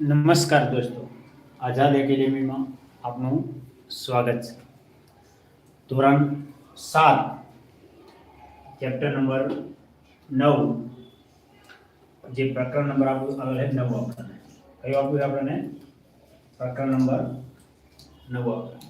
નમસ્કાર દોસ્તો આઝાદ એકેડેમીમાં આપનું સ્વાગત છે ધોરણ સાત ચેપ્ટર નંબર નવ જે પ્રકરણ નંબર આપણું આવેલ છે નવ આપણને કયું આપ્યું છે આપણને પ્રકરણ નંબર નવ આપણને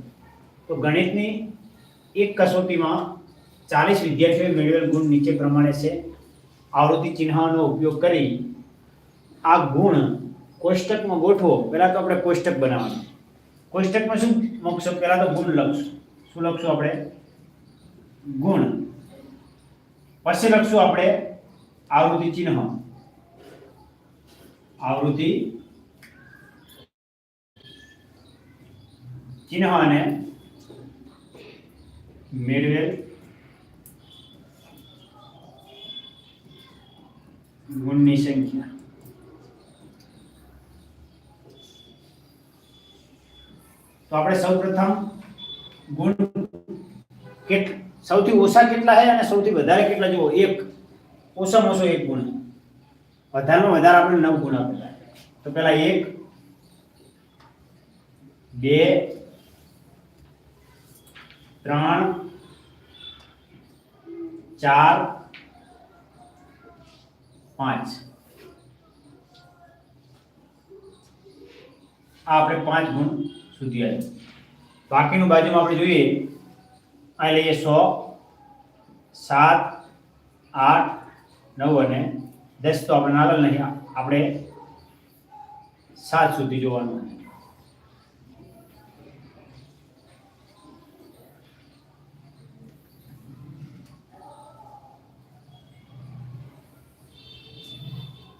તો ગણિતની એક કસોટીમાં ચાલીસ વિદ્યાર્થીઓએ મેળવેલ ગુણ નીચે પ્રમાણે છે. આવૃત્તિ ચિહ્નનો ઉપયોગ કરી આ ગુણ કોષ્ટકમાં ગોઠવો. પહેલાં તો આપણે કોષ્ટક બનાવવાનું. કોષ્ટકમાં શું મૂકશો? પહેલાં તો ગુણ લખશું. શું લખશું આપણે? ગુણ. પછી લખશું આપણે આવૃત્તિ ચિહ્ન. આવૃત્તિ ચિહ્ન અને મેળવેલ ગુણની સંખ્યા તો આપણે સૌપ્રથમ ગુણ કેટ સૌથી ઓછા કેટલા છે અને સૌથી વધારે કેટલા જુઓ એક ઓછામાં ઓછો એક ગુણ વધારેમાં વધારે આપણે નવ ગુણ આપેલા છે. તો પહેલા એક બે ત્રણ, ચાર, પાંચ. આ આપણે પાંચ ગુણ સુધી આવ્યું બાકીનું બાજુમાં આપણે જોઈએ, આ લઈએ સો, સાત, આઠ, નવ અને દસ. તો આપણે નાલ નહીં, આપણે સાત સુધી જોવાનું.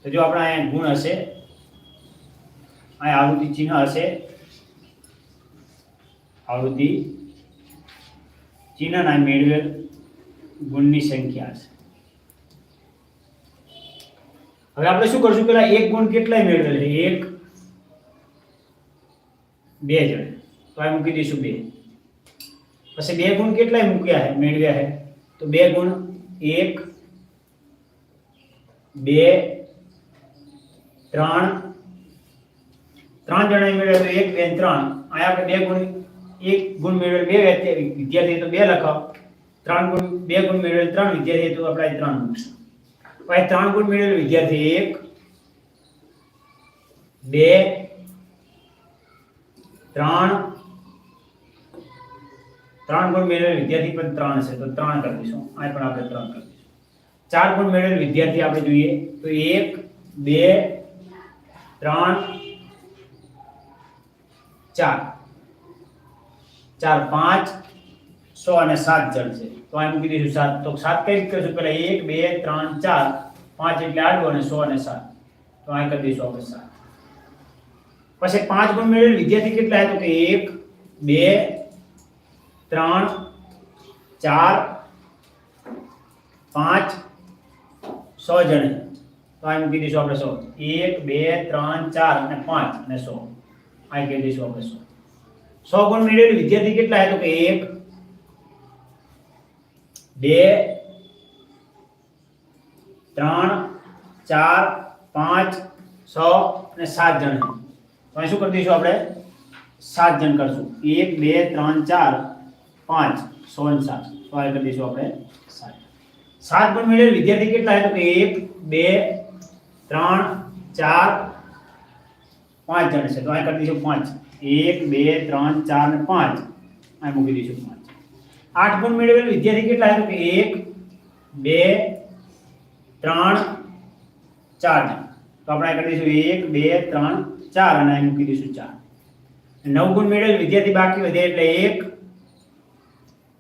તો જો આપણા અહીંયા ગુણ હશે, અહીંયા આવૃત્તિ ચિહ્ન હશે, આવૃત્તિ ચિહ્નના મેળવેલ ગુણની સંખ્યા હશે. હવે આપણે શું કરશું? પેલા એક ગુણ કેટલાય મેળવેલ છે? એક, બે જણ. તો આ મૂકી દઈશું બે. પછી બે ગુણ કેટલાય મૂક્યા છે? મેળવ્યા છે. તો બે ગુણ એક, બે ત્રણ ત્રણ જણા મેળવે તો એક બે ને ત્રણ અહીંયા આપણે બે ગુણ એક ગુણ મેળવેલ બે વિદ્યાર્થી વિદ્યાર્થી તો બે લખાવ ત્રણ ગુણ બે ગુણ મેળવેલ ત્રણ વિદ્યાર્થી તો આપણે અહીં ત્રણ મૂકશું પછી ત્રણ ગુણ મેળવેલ વિદ્યાર્થી એક બે ત્રણ ત્રણ ગુણ મેળવેલ વિદ્યાર્થી પણ ત્રણ છે તો ત્રણ કરી દઈશું અહીં પણ આપણે ત્રણ કરી દઈશું ચાર ગુણ મેળવેલ વિદ્યાર્થી આપણે જોઈએ તો એક બે ત્રણ ચાર ચાર પાંચ સો અને સાત જણ છે તો અહીં મૂકી દઈશું સાત તો સાત કઈ રીતે કરીશું પહેલા એક બે ત્રણ ચાર પાંચ એટલે આડું અને સો અને સાત તો અહીં કરી દઈશું આપણે સાત પછી પાંચ ગુણ મેળવેલ વિદ્યાર્થી કેટલા તો કે એક બે ત્રણ ચાર પાંચ સો જણ તો અહીં મૂકી દઈશું આપણે સો એક, બે, ત્રણ, ચાર અને પાંચ અને સો. અહીં કહી દઈશું આપણે સો સો ગુણ મેળવેલ વિદ્યાર્થી કેટલા તો કે એક, બે, ત્રણ, ચાર, પાંચ, છ અને સાત જણ. તો અહીં શું કરી દઈશું આપણે? સાત જણ કરશું. એક, બે, ત્રણ, ચાર, પાંચ, સો અને સાત. તો અહીં કરી દઈશું આપણે સાત. સાત ગુણ મેળવેલ વિદ્યાર્થી કેટલા તો કે એક, બે ત્રણ ચાર પાંચ જણ છે તો અહીં કરી દઈશું પાંચ એક બે ત્રણ ચાર ને પાંચ અહીં મૂકી દઈશું પાંચ આઠ ગુણ મેળવેલ વિદ્યાર્થી કેટલા છે તો કે એક બે ત્રણ ચાર જણ તો આપણે અહીં કરી દઈશું એક બે ત્રણ ચાર અને અહીં મૂકી દઈશું ચાર નવ ગુણ મેળવેલ વિદ્યાર્થી બાકી વધે એટલે એક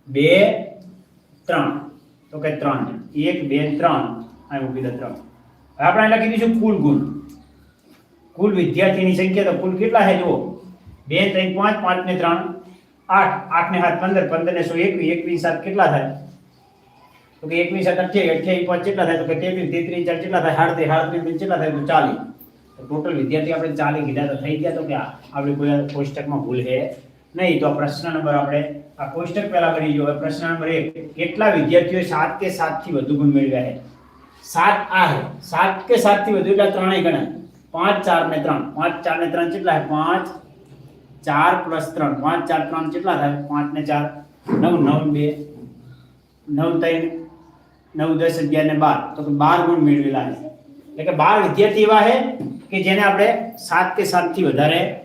બે ત્રણ તો કે ત્રણ જણ એક બે ત્રણ અહીં મૂકી દે ત્રણ હવે આપણે અહીં લખી દઈશું કુલ ગુણ કુલ વિદ્યાર્થીની સંખ્યા તો કુલ કેટલા છે જુઓ બે ત્રણ પાંચ પાંચ ને ત્રણ આઠ આઠ ને સાત પંદર પંદર ને સો એકવીસ એકવીસ સાત કેટલા થાય તો કે એકવીસ સાત અઠ્યાવીસ અઠ્યાવીસ પાંચ કેટલા થાય તો કે તેત્રીસ તેત્રીસ ચાર કેટલા થાય સાડત્રીસ સાડત્રીસ ત્રીસ કેટલા થાય તો ચાલીસ તો ટોટલ વિદ્યાર્થી આપણે ચાલી કીધા તો થઈ ગયા તો કે આ આપણે કોઈ કોષ્ટકમાં ભૂલ છે નહીં તો આ પ્રશ્ન નંબર આપણે આ કોષ્ટક પહેલા કરી જો હવે પ્રશ્ન નંબર એક કેટલા વિદ્યાર્થીઓએ સાત કે સાત થી વધુ ગુણ મેળવ્યા છે સાત આ સાત કે સાતથી વધુ એટલે ત્રણેય ગણાય. પાંચ, ચાર ને ત્રણ. પાંચ, ચાર ને ત્રણ કેટલા થાય? પાંચ, ચાર પ્લસ ત્રણ. પાંચ, ચાર, ત્રણ કેટલા થાય? પાંચ ને ચાર. નવ નવ, બે. નવ, ત્રણ. નવ, દસ, અગિયાર ને બાર. તો બાર ગુણ મેળવેલા છે. એટલે કે બાર વિદ્યાર્થી એવા છે કે જેને આપણે સાત કે સાતથી વધારે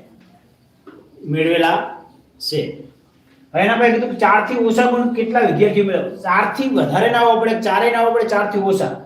મેળવેલા છે. હવે એના પછી કીધું કે ચારથી ઓછા ગુણ કેટલા વિદ્યાર્થીઓ મેળવે? ચારથી વધારે ના આવવા પડે ચારે ના આવવા પડે ચારથી ઓછા.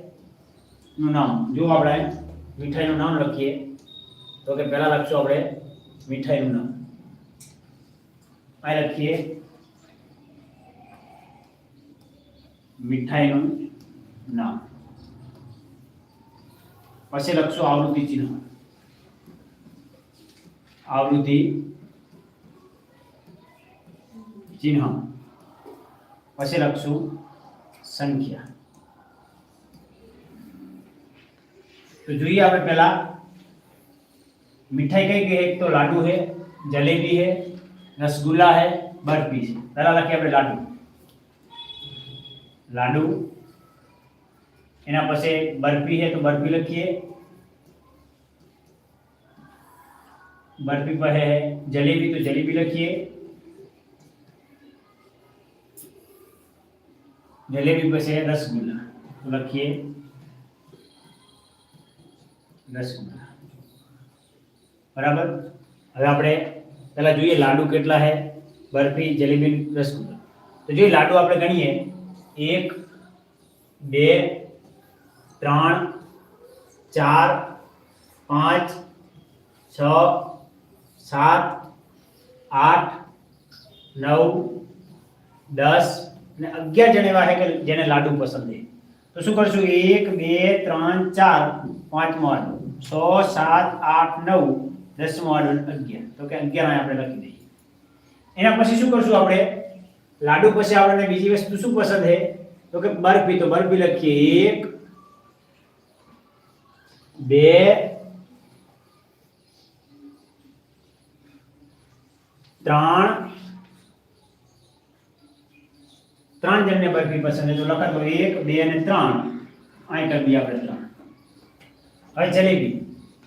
મીઠાઈનું નામ. જો આપણે મીઠાઈનું નામ લખીએ, તો કે પહેલા લખશું આપણે મીઠાઈનું નામ. અહીં લખીએ. મીઠાઈનું નામ. પછી લખશું આવૃત્તિ ચિહ્ન. આવૃત્તિ ચિહ્ન. પછી લખશું સંખ્યા. તો જોઈએ આપણે પહેલા મીઠાઈ કઈ કઈ એક તો લાડુ है जलेबी है रसगुल्ला है बर्फी है પહેલા લખીએ આપણે લાડુ લાડુ એના પછી બરફી છે તો બરફી લખીએ બરફી પર है जलेबी तो जलेबी લખીએ जलेबी પછી है रसगुल्ला તો લખીએ રસગુલ્લા બરાબર હવે આપણે પહેલા જોઈએ લાડુ કેટલા છે બરફી જલેબી રસગુલ્લા તો જોઈએ લાડુ આપણે ગણીએ એક બે ત્રણ ચાર પાંચ છ સાત આઠ નવ દસ અને અગિયાર જણ એવા છે કે જેને લાડુ પસંદ છે તો શું કરશું એક બે ત્રણ ચાર પાંચમો આડો છ સાત આઠ નવ દસમો આડો અને અગિયાર. તો કે અગિયાર આપણે લખી દઈએ. એના પછી શું કરશું આપણે? લાડુ પછી આપણને બીજી વસ્તુ શું પસંદ છે? તો કે બરફી. તો બરફી લખીએ. એક, બે, ત્રણ. ત્રણ જણને બરફી પસંદ છે. તો લખા એક, બે અને ત્રણ. અહીં કરી દઈએ આપણે ત્રણ. હવે જલેબી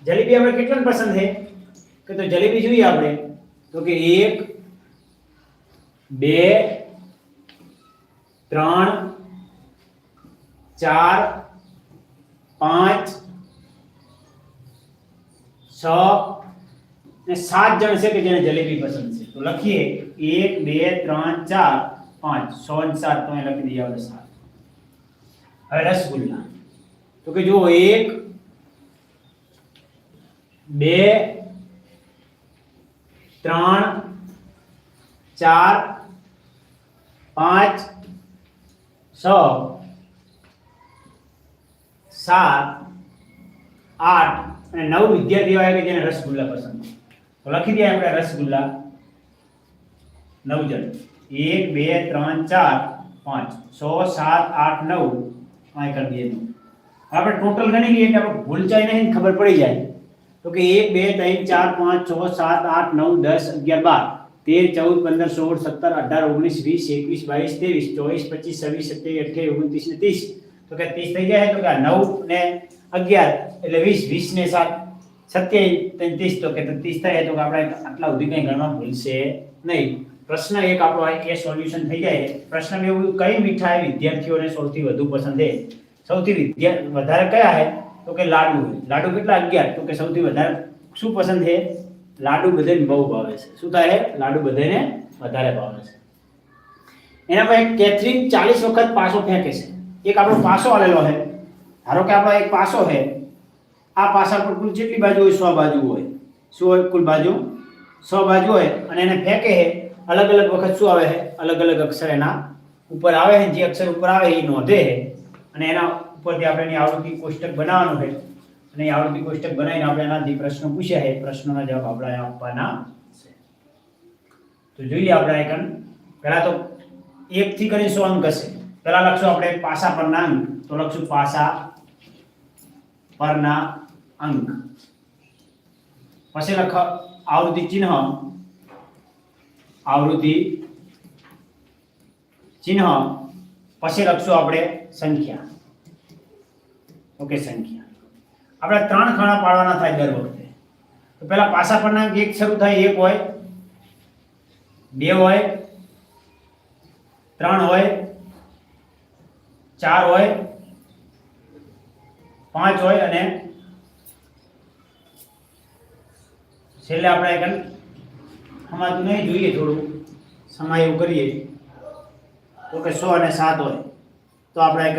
જલેબી આપણે કેટલાને પસંદ છે કે તો જલેબી જોઈએ આપણે તો કે એક બે ત્રણ ચાર પાંચ છ ને સાત જણ છે કે જેને જલેબી પસંદ છે તો લખીએ એક બે ત્રણ ચાર પાંચ છ ને સાત તો અહીં લખી દઈએ આપણે સાત હવે રસગુલ્લા તો કે જુઓ એક બે, ત્રણ, ચાર, પાંચ, છ, સાત, આઠ અને નવ વિદ્યાર્થીઓ આવ્યા કે જેને રસગુલ્લા પસંદ તો લખી દઈએ આપણે રસગુલ્લા. નવ જણ. એક, બે, ત્રણ, ચાર, પાંચ. છ, સાત, આઠ, નવ. અહીં કરી દઈએ. આપણે ટોટલ ગણી લઈએ એટલે આપણે ભૂલ જાય નહીં ખબર પડી જાય. તો કે એક બે ત્રણ ચાર પાંચ છ સાત આઠ નવ દસ અગિયાર બાર તેર ચૌદ પંદર સોળ સત્તર અઢાર ઓગણીસ વીસ એકવીસ બાવીસ ત્રેવીસ ચોવીસ પચીસ છવ્વીસ સત્યાવીસ અઠ્યાવીસ ઓગણત્રીસ ને ત્રીસ તો કે ત્રીસ થઈ જાય તો કે આ નવ ને અગિયાર એટલે વીસ વીસ ને સાત સત્યાવીસ ને ત્રીસ તો કે ત્રીસ થાય તો કે આપણે આટલા સુધી કંઈ ગણવા ભૂલશે નહીં પ્રશ્ન એક આપણો આ એ સોલ્યુશન થઈ જાય પ્રશ્ન એવું કઈ મીઠાઈ વિદ્યાર્થીઓને સૌથી વધુ પસંદ છે સૌથી વિદ્યા વધારે કયા છે તો કે લાડુ. લાડુ કેટલા અગિયાર? તો કે સૌથી વધારે શું પસંદ છે? લાડુ બધાને બહુ ભાવે છે. શું થાય? લાડુ બધાને વધારે ભાવે છે. એના પછી કેથરીન ચાલીસ વખત પાસો ફેંકે છે. એક આપણો પાસો આવેલો છે. ધારો કે આપણો એક પાસો છે. આ પાસા પર કુલ જેટલી બાજુ હોય? સો બાજુ હોય. શું હોય? કુલ બાજુ? સો બાજુ હોય. અને એને ફેંકે છે. અલગ અલગ વખત શું આવે છે? અલગ અલગ અક્ષર એના ઉપર આવે છે. જે અક્ષર ઉપર આવે એ નોંધે છે. અને એના ઉપરથી આપણે એની આવૃત્તિ કોષ્ટક બનાવવાનું છે. અને આવૃત્તિ કોષ્ટક બનાવીને આપણે એનાથી પ્રશ્નો પૂછ્યા છે. પ્રશ્નોના જવાબ આપણે આપવાના છે. તો જોઈએ આપણે આઈકન પહેલા તો એકથી કરી સો અંક હશે. પહેલા લખશું આપણે પાસા પરના અંક. તો લખશું પાસા પરના અંક. પછી લખ આવૃત્તિ ચિહ્ન. આવૃત્તિ ચિહ્ન. પછી લખશું આપણે સંખ્યા. ઓકે સંખ્યા આપણે ત્રણ ખાણા પાડવાના થાય દર વખતે. તો પહેલા પાસા પરના એક શરૂ થાય, એક હોય, બે હોય, ત્રણ હોય, ચાર હોય, પાંચ હોય અને છેલ્લે આપણે એક સમાતું નહીં જોઈએ થોડું. સમય એવું કરીએ. તો કે સો અને સાત હોય. તો આપણે એક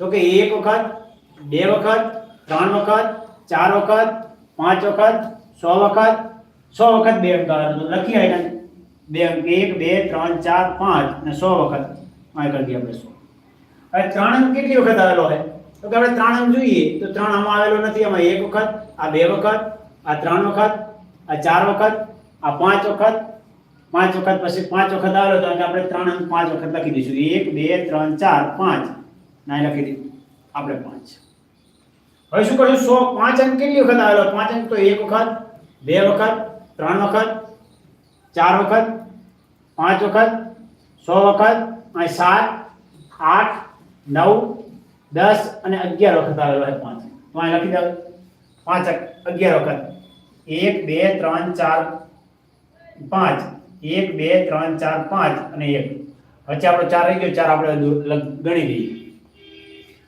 તો કે એક વખત બે વખત ત્રણ વખત ચાર વખત પાંચ વખત છ વખત સો વખત બે અંક આવે તો લખી આવીને બે અંક એક બે ત્રણ ચાર પાંચ અને સો વખત અહીં કરી દઈએ આપણે સો હવે ત્રણ અંક કેટલી વખત આવેલો છે તો કે આપણે ત્રણ અંક જોઈએ તો ત્રણ આમાં આવેલો નથી આમાં એક વખત આ બે વખત આ ત્રણ વખત આ ચાર વખત આ પાંચ વખત પાંચ વખત પછી પાંચ વખત આવેલો તો આપણે ત્રણ અંક પાંચ વખત લખી દઈશું એક બે ત્રણ ચાર પાંચ ના લખી દીધું આપણે પાંચ. હવે શું કરશું? સો પાંચ અંક કેટલી વખત આવેલો? પાંચ અંક તો એક વખત, બે વખત, ત્રણ વખત, ચાર વખત, પાંચ વખત, સો વખત, અહીં સાત, આઠ, નવ, દસ અને અગિયાર વખત આવેલો હોય પાંચ. તો અહીં લખી દઉં. પાંચ અગિયાર વખત. એક, બે, ત્રણ, ચાર, પાંચ. એક, બે, ત્રણ, ચાર, પાંચ અને એક. પછી આપણો ચાર રહી ગયો. ચાર આપણે ગણી લઈએ.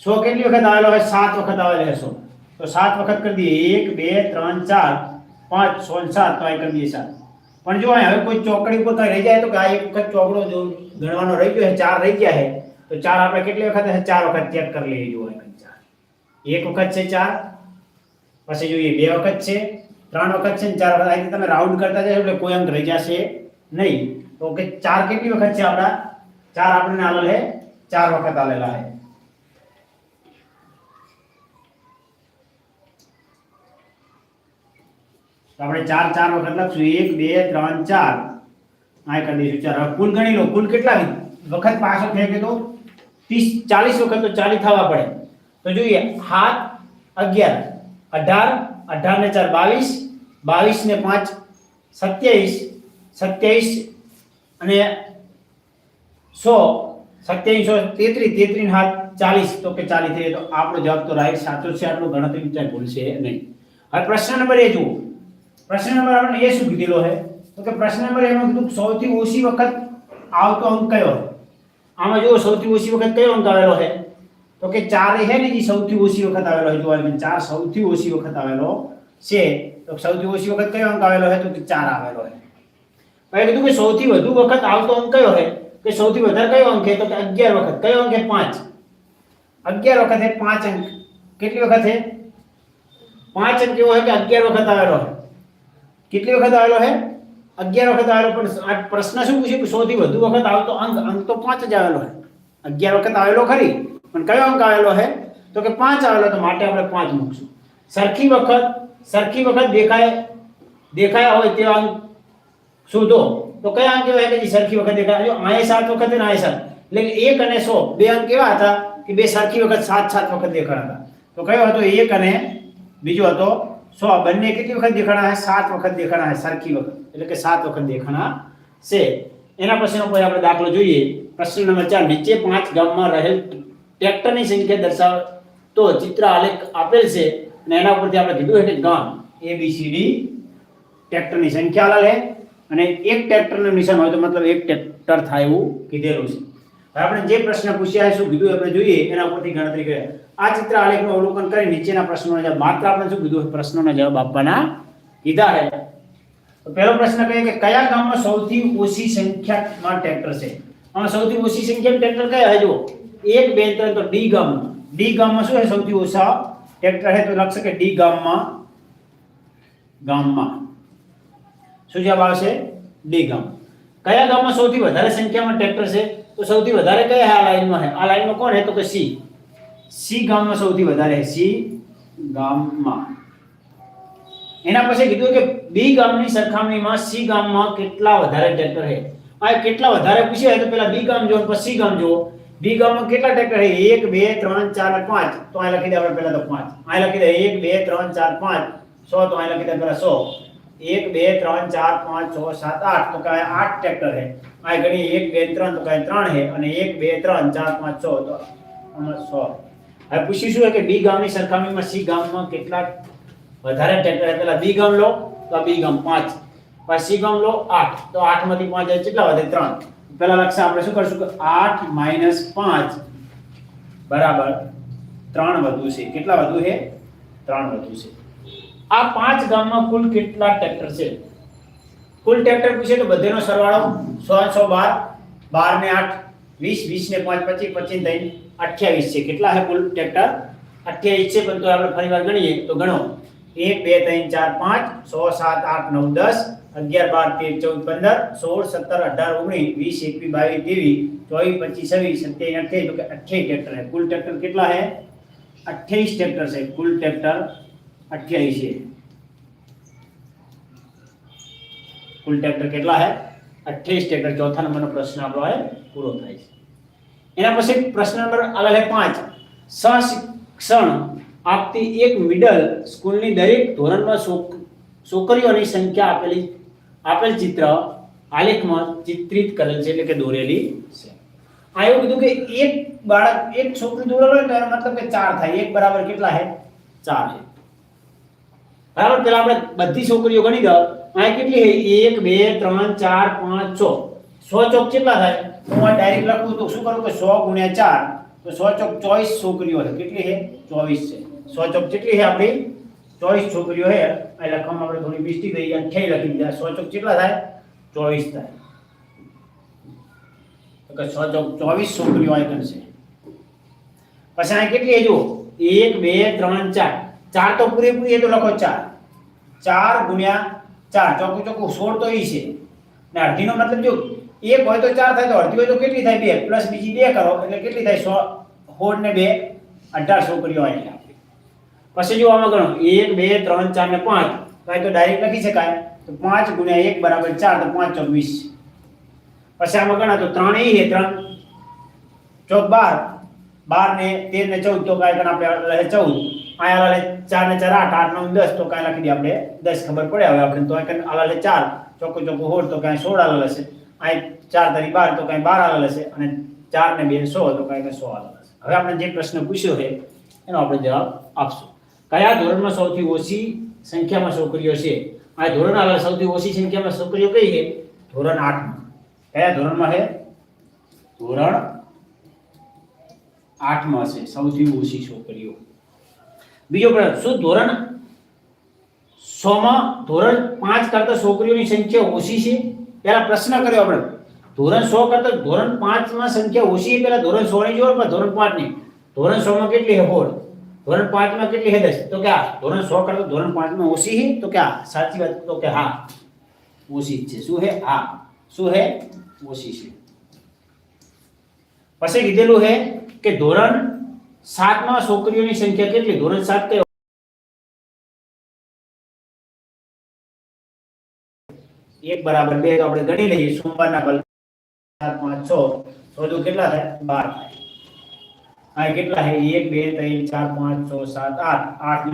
સો કેટલી વખત આવેલો હોય સાત વખત આવેલો છે સો તો સાત વખત કરી દઈએ એક બે ત્રણ ચાર પાંચ સો ને સાત તો અહીં કરી દઈએ સાત પણ જો અહીં હવે કોઈ ચોકડી ઉપર કઈ રહી જાય તો કે આ એક વખત ચોકડો જો ગણવાનો રહી ગયો છે ચાર રહી ગયા છે તો ચાર આપણે કેટલી વખત હશે ચાર વખત ચેક કરી લઈએ જો અહીં ચાર એક વખત છે ચાર પછી જોઈએ બે વખત છે ત્રણ વખત છે ને ચાર વખત આ રીતે તમે રાઉન્ડ કરતા જાય એટલે કોઈ અંક રહી જશે નહીં તો કે ચાર કેટલી વખત છે આપણા ચાર આપણને આવેલ છે ચાર વખત આવેલા છે તો આપણે ચાર ચાર વખત લખશું. એક, બે, ત્રણ, ચાર. આ કરી દઈશું. ચાર કુલ ગણી લો. કુલ કેટલા વખત પાછો ફેંકે તો ત્રીસ, ચાલીસ વખત તો ચાલી થવા પડે. તો જોઈએ હાથ અગિયાર, અઢાર અઢાર ને ચાર, બાવીસ બાવીસ ને પાંચ, સત્યાવીસ સત્યાવીસ અને સો. સત્યાવીસો તેત્રીસ તેત્રીસ હાથ ચાલીસ. તો કે ચાલી થઈ તો આપણો જવાબ તો રાઈટ સાચો છે, આટલું ગણતરી ચાहे ભૂલશે નહીં. હવે પ્રશ્ન નંબર એ જુઓ. પ્રશ્ન નંબર આપણે એ શું કીધેલો છે તો કે પ્રશ્ન નંબર એમાં કીધું કે સૌથી ઓછી વખત આવતો અંક કયો છે? આમાં જો સૌથી ઓછી વખત કયો અંક આવેલો છે તો કે ચાર છે ને જે સૌથી ઓછી વખત આવેલો છે જોવા મળે ચાર સૌથી ઓછી વખત આવેલો છે તો સૌથી ઓછી વખત કયો અંક આવેલો છે તો કે ચાર આવેલો છે પછી કીધું કે સૌથી વધુ વખત આવતો અંક કયો છે કે સૌથી વધારે કયો અંક છે તો કે 11 વખત કયો અંક છે 5 11 વખત છે 5 અંક કેટલી વખત છે 5 અંક કેવો છે કે 11 વખત આવેલો છે કેટલી વખત આવેલો છે 11 વખત આવેલો પણ આ પ્રશ્ન શું પૂછ્યું કે સૌથી વધુ વખત આવતો અંક અંક તો 5 જ આવેલો છે 11 વખત આવેલો ખરી પણ કયો અંક આવેલો છે તો કે 5 આવેલો તો માટે આપણે 5 મૂકશું સરખી વખત સરખી વખત દેખાય દેખાયા હોય તેવા અંક શોધો તો કયા અંક એવા કે જે સરખી વખત દેખાય જો આય સાત વખત અને આય સાત એટલે કે એક અને સો બે અંક કેવા હતા કે બે સરખી વખત સાત સાત વખત દેખાણા હતા તો કયો હતો એક અને બીજો હતો સો બંને કેટલી વખત દેખાણા છે સાત વખત દેખાણા છે સરખી વખત. એટલે કે સાત વખત દેખાણા છે. એના પછીનો કોઈ આપણે દાખલો જોઈએ. પ્રશ્ન નંબર ચાર, નીચે પાંચ ગામમાં રહેલ ટ્રેક્ટરની સંખ્યા દર્શાવ તો ચિત્ર આલેખ આપેલ છે અને એના ઉપરથી આપણે કીધું છે ગામ. એ બી સી ડી ટ્રેક્ટરની સંખ્યા આલેલ છે અને એક ટ્રેક્ટરનું નિશાન હોય તો મતલબ એક ટ્રેક્ટર થાય એવું કીધેલું છે. આપણે જે પ્રશ્ન પૂછ્યા છે શું કીધું એ આપણે જોઈએ એના ઉપરથી ગણતરી કરીએ આ ચિત્ર આલેખનું અવલોકન કરી નીચેના પ્રશ્નોના જવાબ માત્ર આપણે શું કીધું પ્રશ્નોના જવાબ આપવાના કીધા છે તો પહેલો પ્રશ્ન કહે કે કયા ગામમાં સૌથી ઓછી સંખ્યામાં ટ્રેક્ટર છે આમાં સૌથી ઓછી સંખ્યામાં ટ્રેક્ટર કયા છે જુઓ એક બે ત્રણ તો ડી ગામમાં ડી ગામમાં શું છે સૌથી ઓછા ટ્રેક્ટર છે તો લખશે કે ડી ગામમાં ગામમાં શું જવાબ આવશે ડી ગામ કયા ગામમાં સૌથી વધારે સંખ્યામાં ટ્રેક્ટર છે તો સૌથી વધારે કયા છે આ લાઈનમાં છે આ લાઈનમાં કોણ છે તો કે સી સી ગામમાં સૌથી વધારે છે સી ગામમાં એના પછી કીધું કે બી ગામની સરખામણીમાં સી ગામમાં કેટલા વધારે ટ્રેક્ટર છે આ કેટલા વધારે પૂછ્યા તો પેલા બી ગામ જો પછી સી ગામ જો બી ગામમાં કેટલા ટ્રેક્ટર છે એક બે ત્રણ ચાર અને પાંચ તો અહીં લખી દે આપણે પહેલા તો પાંચ અહીં લખી દે એક બે ત્રણ ચાર પાંચ સો તો અહીં લખી દે પહેલા સો એક બે ત્રણ ચાર પાંચ છ સાત આઠ તો કાંઈ આઠ ટ્રેક્ટર છે આ ગણી એક, બે, ત્રણ તો કાંઈ ત્રણ છે અને એક, બે, ત્રણ, ચાર, પાંચ, છ, તો આમાં સો હવે પૂછીશું કે બી ગામની સરખામણીમાં સી ગામમાં કેટલા વધારે છે પેલા બી ગામ લો, તો બી ગામ પાંચ. પછી સી ગામ લો આઠ. તો આઠમાંથી પાંચ કેટલા વધે ત્રણ? પેલા લક્ષ આપણે શું કરશું કે આઠ માઇનસ પાંચ બરાબર ત્રણ વધુ છે. કેટલા વધુ છે ત્રણ વધુ છે. આ પાંચ ગામમાં કુલ કેટલા ટ્રેક્ટર છે? કુલ ટ્રેક્ટર પૂછે તો બધેનો સરવાળો સો સો બાર બાર ને આઠ વીસ વીસ ને પાંચ પચીસ પચીસ થઈને અઠ્યાવીસ છે કેટલા છે કુલ ટ્રેક્ટર અઠ્યાવીસ છે પણ તો આપણે ફરી વાર ગણીએ તો ગણો એક બે ત્રણ ચાર પાંચ છ સાત આઠ નવ દસ અગિયાર બાર તેર ચૌદ પંદર સોળ સત્તર અઢાર ઓગણીસ વીસ એકવીસ બાવીસ ત્રેવીસ ચોવીસ પચીસ છવ્વીસ સત્યાવીસ અઠ્યાવીસ તો કે અઠ્યાવીસ ટ્રેક્ટર છે કુલ ટ્રેક્ટર કેટલા છે અઠ્યાવીસ ટ્રેક્ટર છે કુલ ટ્રેક્ટર અઠ્યાવીસ છે કુલ ટ્રેક્ટર કેટલા છે અઠ્યાવીસ ટ્રેક્ટર ચોથા નંબરનો પ્રશ્ન આપણો છે પૂરો થાય છે. એના પછી પ્રશ્ન નંબર આગળ છે પાંચ. સશિક્ષણ આપતી એક મિડલ સ્કૂલની દરેક ધોરણમાં છોકરીઓની સંખ્યા આપેલી, આપેલ ચિત્ર આલેખમાં ચિત્રિત કરેલ છે એટલે કે દોરેલી છે. આ એવું કીધું કે એક બાળક, એક છોકરી દોરેલો હોય તો એનો મતલબ કે ચાર થાય. એક બરાબર કેટલા છે ચાર છે બરાબર? પેલા આપણે બધી છોકરીઓ ગણી દો. અહીં કેટલી છે એક બે ત્રણ ચાર પાંચ છ સો ચોક કેટલા થાય તો હું ડાયરેક્ટ લખું તો શું કરું કે સો ગુણ્યા ચાર તો સો ચોક ચોવીસ છોકરીઓ છે કેટલી છે ચોવીસ છે સો ચોક કેટલી છે આપણી ચોવીસ છોકરીઓ છે અહીં લખવામાં આપણે થોડી મિસ્ટેક થઈ ગઈ અઠ્યાવીસ લખી દીધા સો ચોક કેટલા થાય ચોવીસ થાય તો કે સો ચોક ચોવીસ છોકરીઓ આઈકન છે પછી અહીં કેટલી છે જુઓ એક બે ત્રણ ચાર ચાર તો પૂરેપૂરી એ તો લખો ચાર ચાર ગુણ્યા ચાર ચોકું ચોખ્ખું સોળ તો ઈ છે. ને અડધીનો મતલબ જો એક હોય તો ચાર થાય તો અડધી હોય તો કેટલી થાય બે? પ્લસ બીજી બે કરો, એટલે કેટલી થાય? સો, સોળ ને બે, અઢાર છોકરીઓ આવી આપણી પછી જો આમાં ગણો, એક, બે, ત્રણ, ચાર ને પાંચ કાંઈ તો ડાયરેક્ટ લખી શકાય. તો પાંચ ગુણ્યા એક બરાબર ચાર, તો પાંચ ચોક વીસ પછી આમાં ગણા તો ત્રણ એ ત્રણ. ચોક બાર. બાર ને તેર ને ચૌદ, તો કાંઈ આપણે ચૌદ. અહીંયા આલા ચાર ને ચાર, આઠ આઠ, નવ, દસ, તો કાંઈ લખી દે આપણે. દસ ખબર પડે હવે આપણે તો અહીંયા આલા લે ચાર. ચોખ્ખું ચોખ્ખું હોળ તો કાંઈ સોળ આલા હશે અહીં ચાર તારી બાર તો કાંઈ બાર આલા હશે અને ચાર ને બે સો તો કાંઈ સો આલા હશે હવે આપણે જે પ્રશ્ન પૂછ્યો છે, એનો આપણે જવાબ આપશું. કયા ધોરણમાં સૌથી ઓછી સંખ્યામાં છોકરીઓ છે? આ ધોરણ આવે સૌથી ઓછી સંખ્યામાં છોકરીઓ કઈ છે? ધોરણ આઠમાં. કયા ધોરણમાં છે? ધોરણ આઠમાં છે સૌથી ઓછી છોકરીઓ. બીજો પ્રશ્ન, શું ધોરણ સોમાં ધોરણ પાંચ કરતા છોકરીઓની સંખ્યા ઓછી છે? પહેલા પ્રશ્ન કર્યો આપણે. ધોરણ સો કરતા ધોરણ પાંચમાં સંખ્યા ઓછી પહેલા ધોરણ સો ની જોડ ધોરણ પાંચની ધોરણ સો માં કેટલી છે? સોળ ધોરણ પાંચમાં કેટલી હે દસ. તો કે આ, ધોરણ સો કરતા ધોરણ પાંચમાં ઓછી છે? તો કે આ, સાચી વાત, તો કે હા, ઓછી છે. શું છે? હા. શું છે? ઓછી છે. પછી કીધેલું છે કે ધોરણ સાત માં છોકરીઓની સંખ્યા કેટલી ધોરણ સાત કયો એક બરાબર બે તો આપણે ગણી લઈએ સોમવારના કલ ચાર પાંચ છ ચોદું કેટલા થાય બાર થાય આ કેટલા છે એક બે ત્રણ ચાર પાંચ છ સાત આઠ આઠ